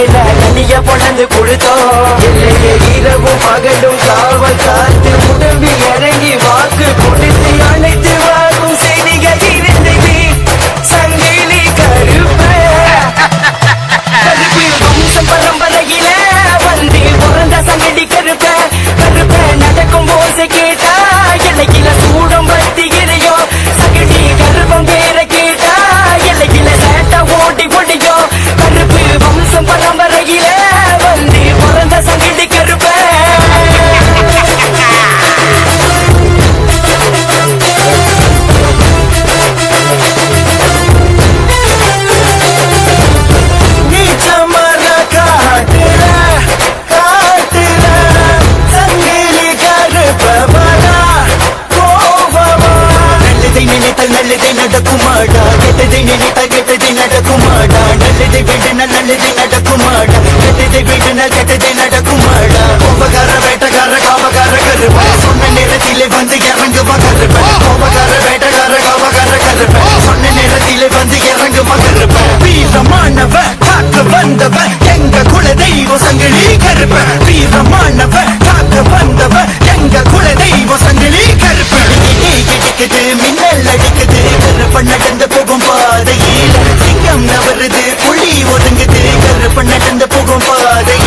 பச்சை காட்டுல நதிய நல்லது நடக்குமாடா கெட்டது வீடுனா கெட்டது நடக்குமாடா கோபக்கார வேட்டக்கார காபக்கார கருப்பன் சொன்ன நேரத்திலே வந்து இறங்குமா கருப்பன் கோபக்கார வேட்டக்கார காபக்கார கருப்பன் சொன்ன நேரத்திலே வந்து இறங்குமா கருப்பன் வீரமானவ காக்க வந்தவ எங்க குல தெய்வ சங்கிலி கருப்பன் வீரமானவ காக்க வந்தவ எங்க குல தெய்வ சங்கிலி கருப்பன் மின்னல் அடிக்குது கருப்பன் நடந்து போகும் பா பண்ண தந்த போகும் பாதை